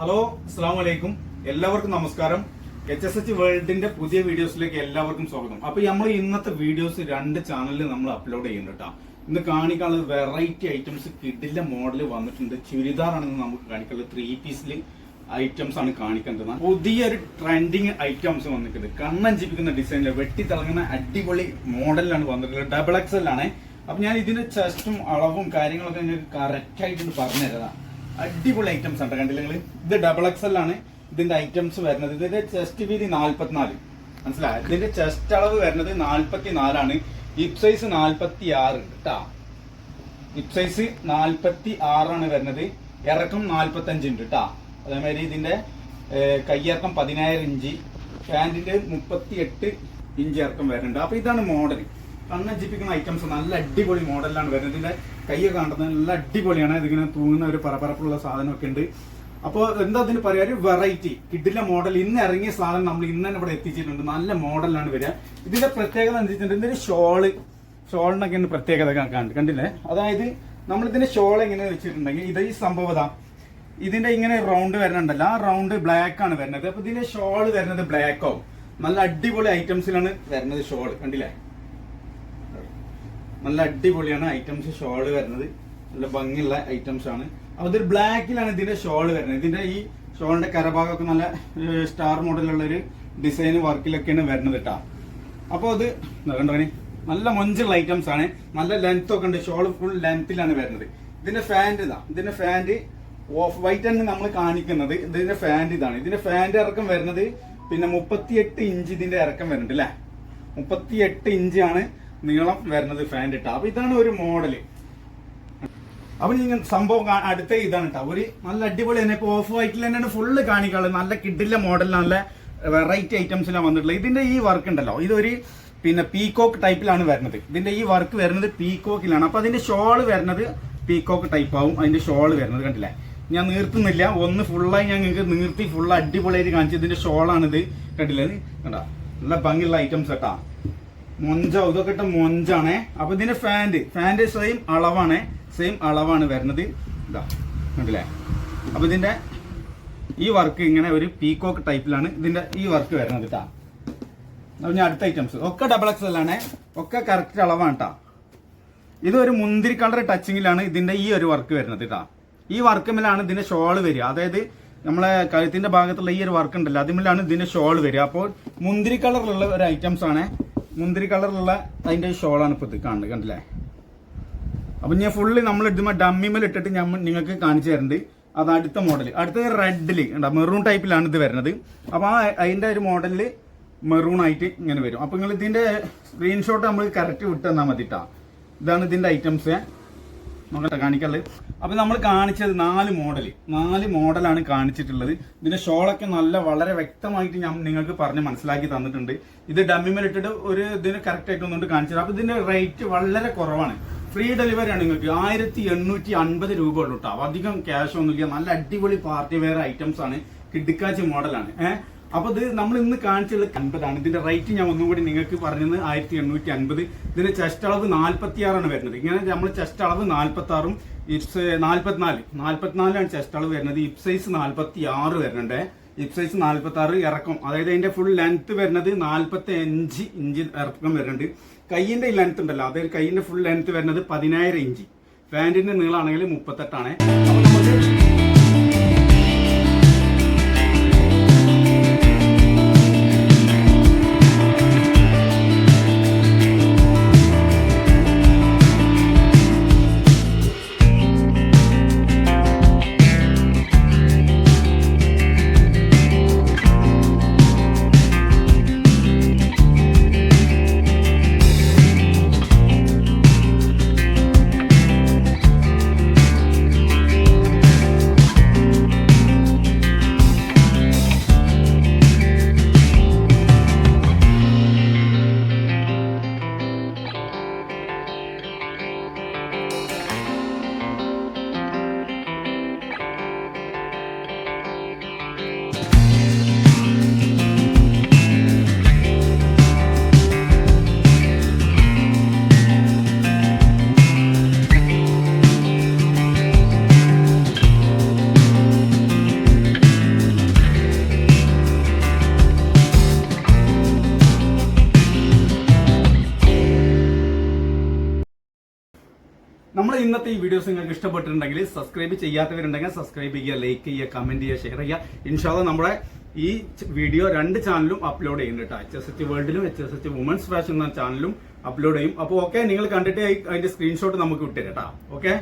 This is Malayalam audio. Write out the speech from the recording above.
ഹലോ അസ്സാം വലൈക്കും എല്ലാവർക്കും നമസ്കാരം. എച്ച് എസ് എച്ച് വേൾഡിന്റെ പുതിയ വീഡിയോസിലേക്ക് എല്ലാവർക്കും സ്വാഗതം. അപ്പൊ നമ്മൾ ഇന്നത്തെ വീഡിയോസ് രണ്ട് ചാനലിൽ നമ്മൾ അപ്ലോഡ് ചെയ്യുന്നുണ്ട് ഇന്ന് കാണിക്കാനുള്ള വെറൈറ്റി ഐറ്റംസ് കിഡിലെ മോഡൽ വന്നിട്ടുണ്ട്. ചുരിദാർ ആണെന്ന് നമുക്ക് കാണിക്കാനുള്ളത്. ത്രീ പീസിൽ ഐറ്റംസ് ആണ് കാണിക്കേണ്ടത്. പുതിയൊരു ട്രെൻഡിങ് ഐറ്റംസ് വന്നിട്ടുണ്ട്. കണ്ണഞ്ചിപ്പിക്കുന്ന ഡിസൈനിൽ വെട്ടിത്തിളങ്ങുന്ന അടിപൊളി മോഡലിലാണ് വന്നിട്ടുള്ളത്. ഡബിൾ എക്സൽ ആണ്. അപ്പൊ ഞാൻ ഇതിന്റെ ചെസ്റ്റും അളവും കാര്യങ്ങളൊക്കെ കറക്റ്റ് ആയിട്ട് പറഞ്ഞു പറഞ്ഞുതരാം അടിപൊളി ഐറ്റംസ് ആണ് കണ്ടില്ല നിങ്ങൾ ഇത് ഡബിൾ എക്സൽ ആണ്. ഇതിന്റെ ഐറ്റംസ് വരുന്നത് ഇതിന്റെ ചെസ്റ്റ് വീതി നാല്പത്തിനാല്. മനസ്സിലായോ? ഇതിന്റെ ചെസ്റ്റ് അളവ് വരുന്നത് നാല്പത്തി നാലാണ് ഹിപ് സൈസ് നാല്പത്തി ആറ് കേട്ടാ ഹിപ് സൈസ് നാല്പത്തി ആറാണ് വരുന്നത്. ഇറക്കം നാല്പത്തി അഞ്ച് ഉണ്ട് കേട്ടാ അതേമാതിരി ഇതിന്റെ കയ്യിറക്കം പതിനായിരം ഇഞ്ച്. പാന്റിന്റെ മുപ്പത്തി എട്ട് ഇഞ്ച് ഇറക്കം വരുന്നുണ്ട്. അപ്പൊ ഇതാണ് മോഡൽ കണ്ണഞ്ചിപ്പിക്കുന്ന ഐറ്റംസ് നല്ല അടിപൊളി മോഡലാണ് വരുന്നത്. ഇതിന്റെ കൈയൊക്കെ കാണുന്നത് നല്ല അടിപൊളിയാണ്. ഇതിങ്ങനെ തൂങ്ങുന്ന ഒരു പരപരപ്പുള്ള സാധനമൊക്കെ ഉണ്ട്. അപ്പോൾ എന്താ അതിന് പറയാ? ഒരു വെറൈറ്റി കിഡിലെ മോഡൽ. ഇന്ന് ഇറങ്ങിയ സാധനം നമ്മൾ ഇന്ന് തന്നെ ഇവിടെ എത്തിച്ചിട്ടുണ്ട്. നല്ല മോഡലാണ് വരിക. ഇതിന്റെ പ്രത്യേകത എന്താ വെച്ചിട്ടുണ്ടെങ്കിൽ ഇതിന്റെ ഷോൾ. ഷോളിനൊക്കെ ഉണ്ട് പ്രത്യേകത കണ്ടില്ലേ? അതായത് നമ്മൾ ഇതിന്റെ ഷോൾ എങ്ങനെ വെച്ചിട്ടുണ്ടെങ്കിൽ ഇത് ഈ സംഭവത ഇതിന്റെ ഇങ്ങനെ റൗണ്ട് വരുന്നുണ്ടല്ലോ. ആ റൗണ്ട് ബ്ലാക്ക് ആണ് വരുന്നത്. അപ്പൊ ഇതിന്റെ ഷോൾ വരുന്നത് ബ്ലാക്ക് നല്ല അടിപൊളി ഐറ്റംസിലാണ് വരുന്നത് ഷോൾ. കണ്ടില്ലേ? നല്ല അടിപൊളിയാണ് ഐറ്റംസ് ഷോൾ വരുന്നത്. നല്ല ഭംഗിയുള്ള ഐറ്റംസ് ആണ്. അപ്പൊ ഇതൊരു ബ്ലാക്കിലാണ് ഇതിന്റെ ഷോൾ വരുന്നത്. ഇതിന്റെ ഈ ഷോളിന്റെ കരഭാഗമൊക്കെ നല്ല സ്റ്റാർ മോഡലുള്ള ഒരു ഡിസൈൻ വർക്കിലൊക്കെയാണ് വരുന്നത് കേട്ടോ അപ്പോൾ അത് നോക്കണ്ടോ കണ്ടോ നല്ല മൊഞ്ചുള്ള ഐറ്റംസ് ആണ്. നല്ല ലെങ്ത് ഒക്കെ ഉണ്ട്. ഷോൾ ഫുൾ ലെങ്ത്തിലാണ് വരുന്നത്. ഇതിന്റെ ഫാന്റ് ഇതാ. ഇതിന്റെ ഫാന്റ് ഓഫ് വൈറ്റ് ആണ് നമ്മൾ കാണിക്കുന്നത്. ഇതിന്റെ ഫാന്റ് ഇതാണ്. ഇതിന്റെ ഫാന്റ് ഇറക്കം വരുന്നത് പിന്നെ മുപ്പത്തിയെട്ട് ഇഞ്ച് ഇതിന്റെ ഇറക്കം വരുന്നുണ്ട് അല്ലേ മുപ്പത്തിയെട്ട് ഇഞ്ചാണ് നീളം വരുന്നത് ഫാന്റെ ഇട്ടാ. അപ്പൊ ഇതാണ് ഒരു മോഡൽ അപ്പൊ നിങ്ങൾ സംഭവം അടുത്ത ഇതാണ് കേട്ടോ ഒരു നല്ല അടിപൊളി തന്നെ. ഇപ്പൊ ഓഫ് വൈറ്റിൽ തന്നെയാണ് ഫുള്ള് കാണിക്കാനുള്ളത്. നല്ല കിഡിലെ മോഡൽ നല്ല വെറൈറ്റി ഐറ്റംസിലാണ് വന്നിട്ടുള്ളത്. ഇതിന്റെ ഈ വർക്ക് ഉണ്ടല്ലോ. ഇതൊരു പിന്നെ പീകോക്ക് ടൈപ്പിലാണ് വരുന്നത്. ഇതിന്റെ ഈ വർക്ക് വരുന്നത് പീകോക്കിലാണ് അപ്പൊ അതിന്റെ ഷോൾ വരുന്നത് പീകോക്ക് ടൈപ്പ് ആവും. അതിന്റെ ഷോൾ വരുന്നത് കണ്ടില്ലേ? ഞാൻ നീർത്തുന്നില്ല. ഒന്ന് ഫുള്ളായി ഞാൻ നിങ്ങൾക്ക് നീർത്തി ഫുൾ അടിപൊളിയായിട്ട് കാണിച്ചു ഇതിന്റെ ഷോളാണിത് കണ്ടില്ലേ? കണ്ടാ? നല്ല ഭംഗിയുള്ള ഐറ്റംസ് കേട്ടാ മൊഞ്ച ഇതൊക്കെ ഇട്ട മൊഞ്ചാണേ. അപ്പൊ ഇതിന്റെ ഫാന്റ് ഫാന്റ് സെയിം അളവാണ് സെയിം അളവാണ് വരുന്നത്. ഇതാ കണ്ടില്ലേ? അപ്പൊ ഇതിന്റെ ഈ വർക്ക് ഇങ്ങനെ ഒരു പീകോക്ക് ടൈപ്പിലാണ് ഇതിന്റെ ഈ വർക്ക് വരുന്നത് കേട്ടാ അപ്പൊ ഞാൻ അടുത്ത ഐറ്റംസ് ഒക്കെ ഡബിൾ എക്സ് ആണ്. ഒക്കെ കറക്റ്റ് അളവാണ് കേട്ടാ ഇത് ഒരു മുന്തിരി കളർ ടച്ചിങ്ങിലാണ് ഇതിന്റെ ഈ ഒരു വർക്ക് വരുന്നത് കേട്ടാ ഈ വർക്കിലാണ് ഇതിന്റെ ഷോൾ വരിക. അതായത് നമ്മളെ കഴുത്തിന്റെ ഭാഗത്തുള്ള ഈ ഒരു വർക്ക് ഉണ്ടല്ലോ അതിന്മേലാണ് ഇതിന്റെ ഷോൾ വരിക. അപ്പോൾ മുന്തിരി കളറിലുള്ള ഒരു ഐറ്റംസ് ആണ്. മുന്തിരി കളറിലുള്ള അതിന്റെ ഷോളാണ് ഇപ്പൊ ഇത് കാണുന്നത് കണ്ടില്ലേ? അപ്പൊ ഞാൻ ഫുള്ള് നമ്മൾ ഇടുമ്പോ ഡമ്മിമേൽ ഇട്ടിട്ട് ഞാൻ നിങ്ങൾക്ക് കാണിച്ചു തരുന്നുണ്ട് അത് അടുത്ത മോഡൽ അടുത്ത റെഡിൽ മെറൂൺ ടൈപ്പിലാണ് ഇത് വരുന്നത്. അപ്പോൾ ആ അതിന്റെ ഒരു മോഡലിൽ മെറൂൺ ആയിട്ട് ഇങ്ങനെ വരും. അപ്പൊ നിങ്ങൾ ഇതിന്റെ സ്ക്രീൻഷോട്ട് നമ്മൾ കറക്റ്റ് വിട്ട് തന്നാൽ മതി ട്ടാ. ഇതാണ് ഇതിന്റെ ഐറ്റംസ് നോക്കട്ടെ കാണിക്കൽ അപ്പൊ നമ്മൾ കാണിച്ചത് നാല് മോഡൽ നാല് മോഡലാണ് കാണിച്ചിട്ടുള്ളത്. ഇതിന്റെ ഷോളൊക്കെ നല്ല വളരെ വ്യക്തമായിട്ട് ഞാൻ നിങ്ങൾക്ക് പറഞ്ഞ് മനസ്സിലാക്കി തന്നിട്ടുണ്ട്. ഇത് ഡമ്മിമേൽ ഇട്ടിട്ട് ഒരു ഇതിന് കറക്റ്റ് ആയിട്ട് ഒന്നുകൊണ്ട് കാണിച്ചത്. അപ്പൊ ഇതിന്റെ റേറ്റ് വളരെ കുറവാണ്. ഫ്രീ ഡെലിവറി ആണ് നിങ്ങൾക്ക്. ആയിരത്തി എണ്ണൂറ്റി അൻപത് രൂപ ഉള്ളൂ കേട്ടോ അധികം ക്യാഷ് ഒന്നുമില്ല. നല്ല അടിപൊളി പാർട്ടി വെയർ ഐറ്റംസ് ആണ്. കിഡിക്കാച്ചി മോഡലാണ്. ഏഹ്? അപ്പൊ ഇത് നമ്മൾ ഇന്ന് കാണിച്ചുള്ള അൻപതാണ്. ഇതിന്റെ റേറ്റ് ഞാൻ ഒന്നും കൂടി നിങ്ങൾക്ക് പറഞ്ഞത് ആയിരത്തി എണ്ണൂറ്റി അൻപത് ഇതിന്റെ ചെസ്റ്റ് അളവ് നാല്പത്തി ആറാണ് വരുന്നത്. ഇങ്ങനെ നമ്മൾ ചെസ്റ്റ് അളവ് നാല്പത്തി ആറും ഇപ്സ് നാല്പത്തിനാല്. നാല്പത്തിനാലാണ് ചെസ്റ്റ് അളവ് വരുന്നത്. ഇപ് സൈസ് നാല്പത്തി ആറ് വരുന്നുണ്ട്. ഇപ് സൈസ് നാല്പത്തി ആറ് ഇറക്കം. അതായത് അതിന്റെ ഫുൾ ലെങ്ത് വരുന്നത് നാല്പത്തി അഞ്ച് ഇഞ്ച് ഇറക്കം വരുന്നുണ്ട്. കൈയിന്റെ ലെങ്ത് ഉണ്ടല്ലോ. അതായത് കൈയിന്റെ ഫുൾ ലെങ്ത് വരുന്നത് പതിനായിരം ഇഞ്ച്. പാന്റിന്റെ നീളമാണെങ്കിൽ മുപ്പത്തെട്ടാണ്. അപ്പോൾ നമ്മുടെ ഇന്നത്തെ ഈ വീഡിയോസ് നിങ്ങൾക്ക് ഇഷ്ടപ്പെട്ടിട്ടുണ്ടെങ്കിൽ സബ്സ്ക്രൈബ് ചെയ്യാത്തവരുണ്ടെങ്കിൽ സബ്സ്ക്രൈബ് ചെയ്യുക ലൈക്ക് ചെയ്യുക കമന്റ് ചെയ്യുക ഷെയർ ചെയ്യുക. ഇൻഷാല്ല നമ്മുടെ ഈ വീഡിയോ രണ്ട് ചാനലും അപ്ലോഡ് ചെയ്യുന്നുണ്ട് കേട്ടോ. H S H വേൾഡിലും H S H women's fashion എന്ന ചാനലും അപ്ലോഡ് ചെയ്യും. അപ്പോൾ ഓക്കെ നിങ്ങൾ കണ്ടിട്ട് അതിന്റെ സ്ക്രീൻഷോട്ട് നമുക്ക് വിട്ടുതരാം കേട്ടോ. ഓക്കെ